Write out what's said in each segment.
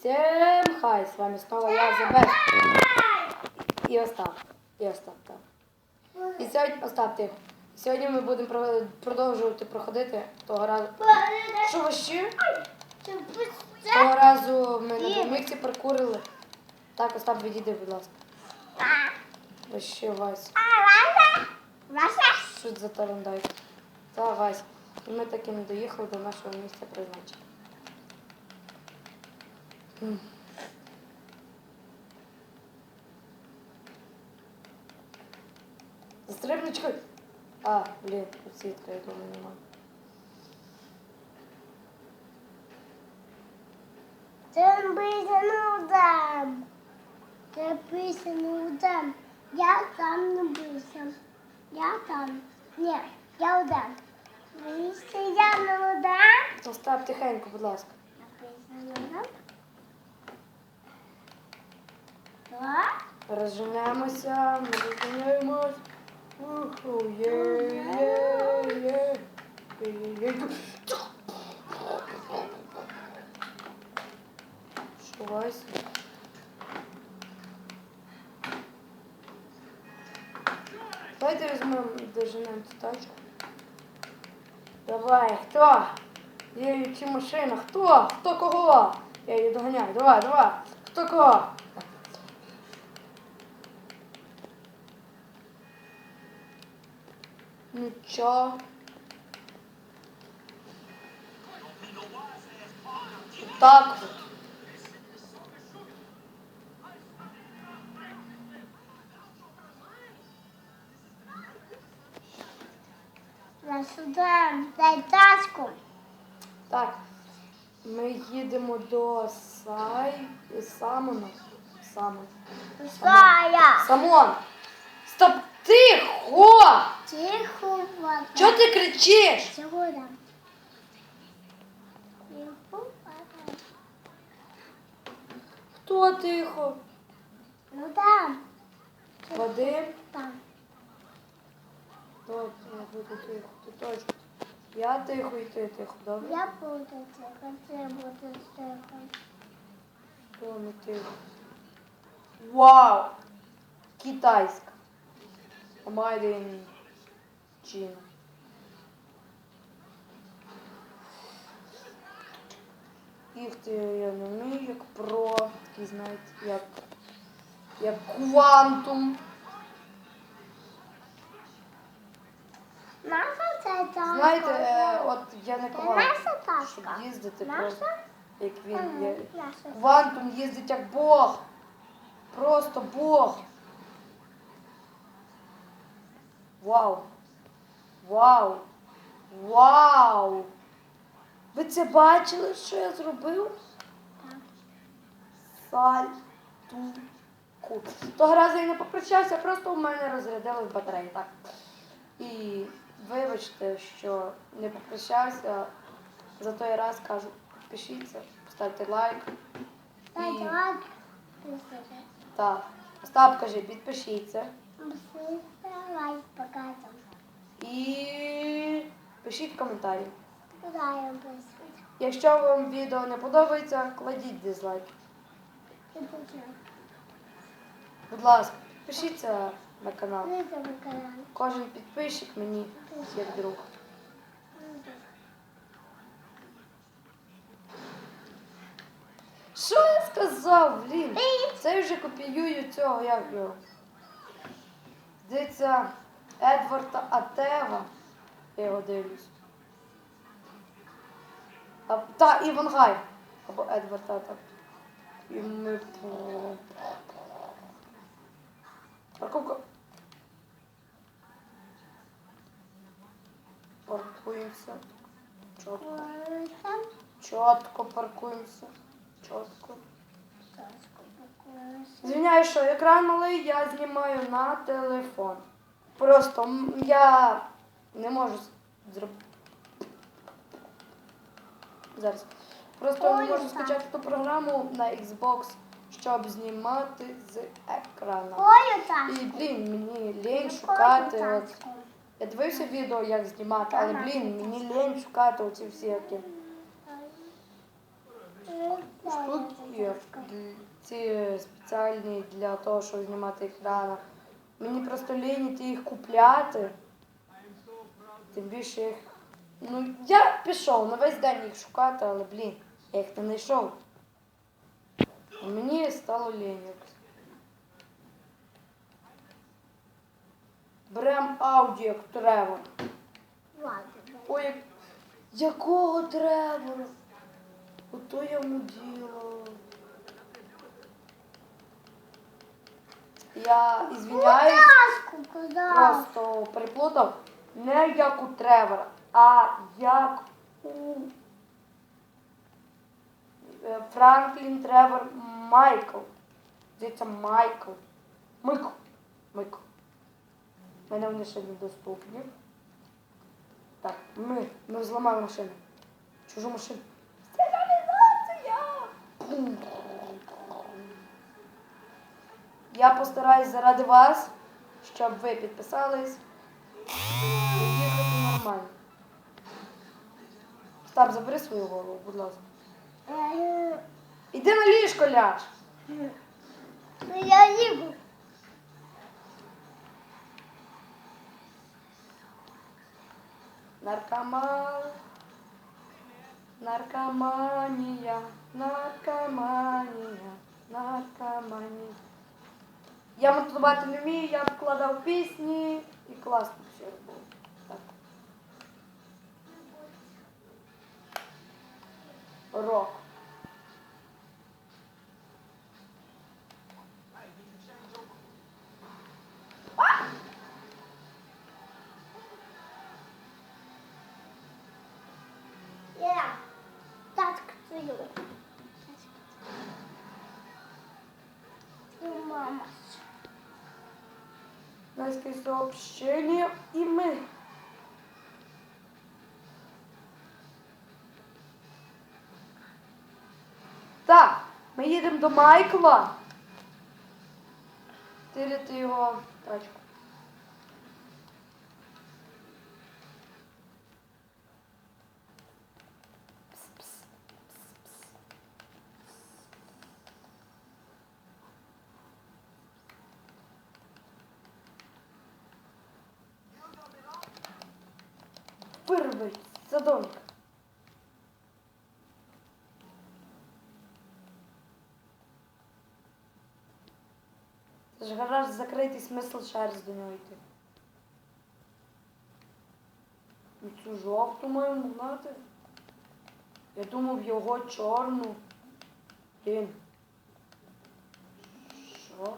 Всем хай, с вами снова я, Зебес. І Остап. І Остап, так. І сьогодні, Остап, тихо. Сьогодні ми будемо про- продовжувати проходити того разу. Що ви ще? Того разу ми на домівці паркурили. Так, Остап, відійди, будь ласка. Ви ще, Вась. Що за тарандайка? Та, Вась. І ми таки не доїхали до нашого місця призначення. М. Стрибничкой. А, блін, підсвітка, я думаю, нема. Це написано там. Це написано там. Я там не бився. Я там. Ні, я один. Бився я не один. Остап, тихенько, будь ласка. Розженемося, ми розженемось. Вась? Давайте візьмемо, доженемо цю тачку. Давай, хто? Є чи машина? Хто? Хто кого? Я її доганяю. Давай, давай. Хто кого? Нічого. Так от. Я сюди. Дай тачку. Так. Ми їдемо до Сай... Самона. Самон. Сая. Самон! Стоп! Тихо! Тихо, вода. Чого ти кричиш? Чого там? Тихо, вода. Хто тихо? Ну там. Вадим? Там. Добре, я буду тихо. Ти точно. Я тихо і ти тихо, добре? Я буду тихо, це буде тихо. Хто тихо? Вау! Китайська. Made China. Їхати я не вмію, як про, такий, знаєте, як, як квантум. Наша це тачка? Знаєте, е, от я не квантум, наша щоб тачка. їздити Наша? просто, як він є. Наша. Квантум їздить як Бог. Просто Бог. Вау. Вау. Вау. Ви це бачили, що я зробив? Так. Сальтуку. Того разу я не попрощався, просто у мене розрядилась батарея. Так. І вибачте, що не попрощався. За той раз кажу, підпишіться, поставте лайк. І лайк. Так. Остап каже, підпишіться. Пиши, лайк показуй. І пишіть коментарі. Якщо вам відео не подобається, кладіть дизлайк. Будь ласка, підпишіться на канал. Кожен підписчик мені як друг. Що я сказав, блін? Це вже копіюю цього, як його. Здається, Едварда Атега. Я його дивлюсь. А, та, Івангай. Або Едвард Атега. І ми... Парковка. Паркуємося. Чітко. Там Чітко паркуємося. Покажи. Звиняю, що екран малий, я знімаю на телефон. Просто я не можу зробити. Зараз. Просто не можу скачати ту програму на Xbox, щоб знімати з екрана. Тачку. І, блін, мені лінь шукати. От. Я дивився відео, як знімати, але, блін, мені лінь шукати оці всі які штуки ці, ці спеціальні для того, щоб знімати екрани. Мені просто лінь їх купляти. Тим більше їх. Ну, я пішов на весь день їх шукати, але блін, я їх не знайшов. Мені стало лінь якось. Берем Ауді як Тревор. Ой, як... якого Тревора? Ото йому діло. Я ізвиняюсь, просто переплутав. Не як у Тревора, а як у е, Франклін Тревор Майкл. Здається, Майкл. Майкл. Майкл. У мене вони ще недоступні. Так, ми, ми зламали машину. Чужу машину. Сигналізація! Я постараюсь заради вас, щоб ви підписались. І їхати нормально. Стап, забери свою голову, будь ласка. Іди на ліжко ляж. Ну я їду. Наркоман. Наркоманія, наркоманія, наркоманія. Я монтувати не вмію, я вкладав пісні і класно все було. Так. Рок. Найское сообщения и мы. Так, ми їдемо до Майкла. Тирити його тачку. Вирви, задонька. Це ж гараж закритий, смисл ще раз до нього йти. Ну, Цю жовту маємо гнати. Я думав його чорну. Блін. Що?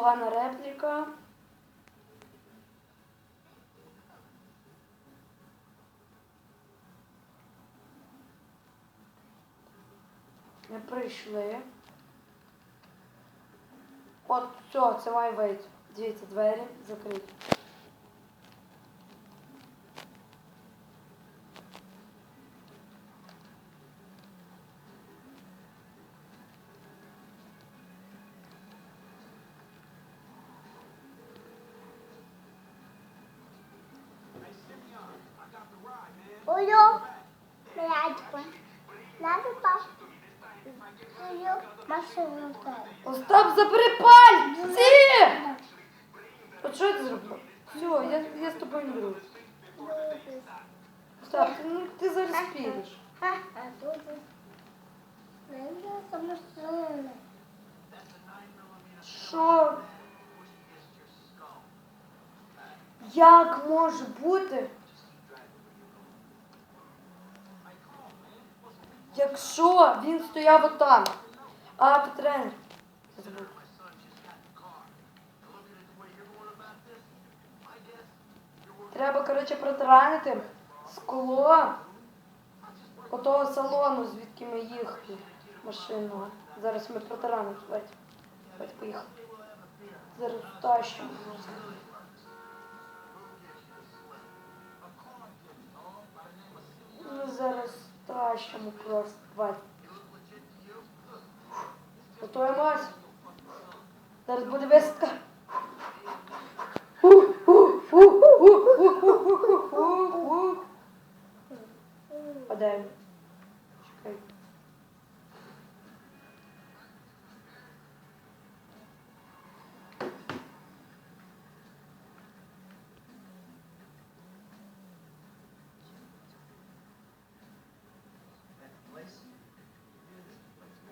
Погана репліка. Не прийшли. От все, це має вийти. Дивіться, двері закриті. Ую. Машину дай. Остап, забери пальці! От що ти зробив? Все, я, я з тобою не дружу. Остап, ти, ну, ти зараз підеш. Надо самостійно. Що? Як може бути? Якщо він стояв отам, а тренер. Треба, коротше, протаранити скло отого салону, звідки ми їхали машинного. Зараз ми протаранимо. Давайте. Давайте поїхали. Зараз тащимо. Тащимо просто. Давайте. Готуємось. Зараз буде висадка. А? Чекай.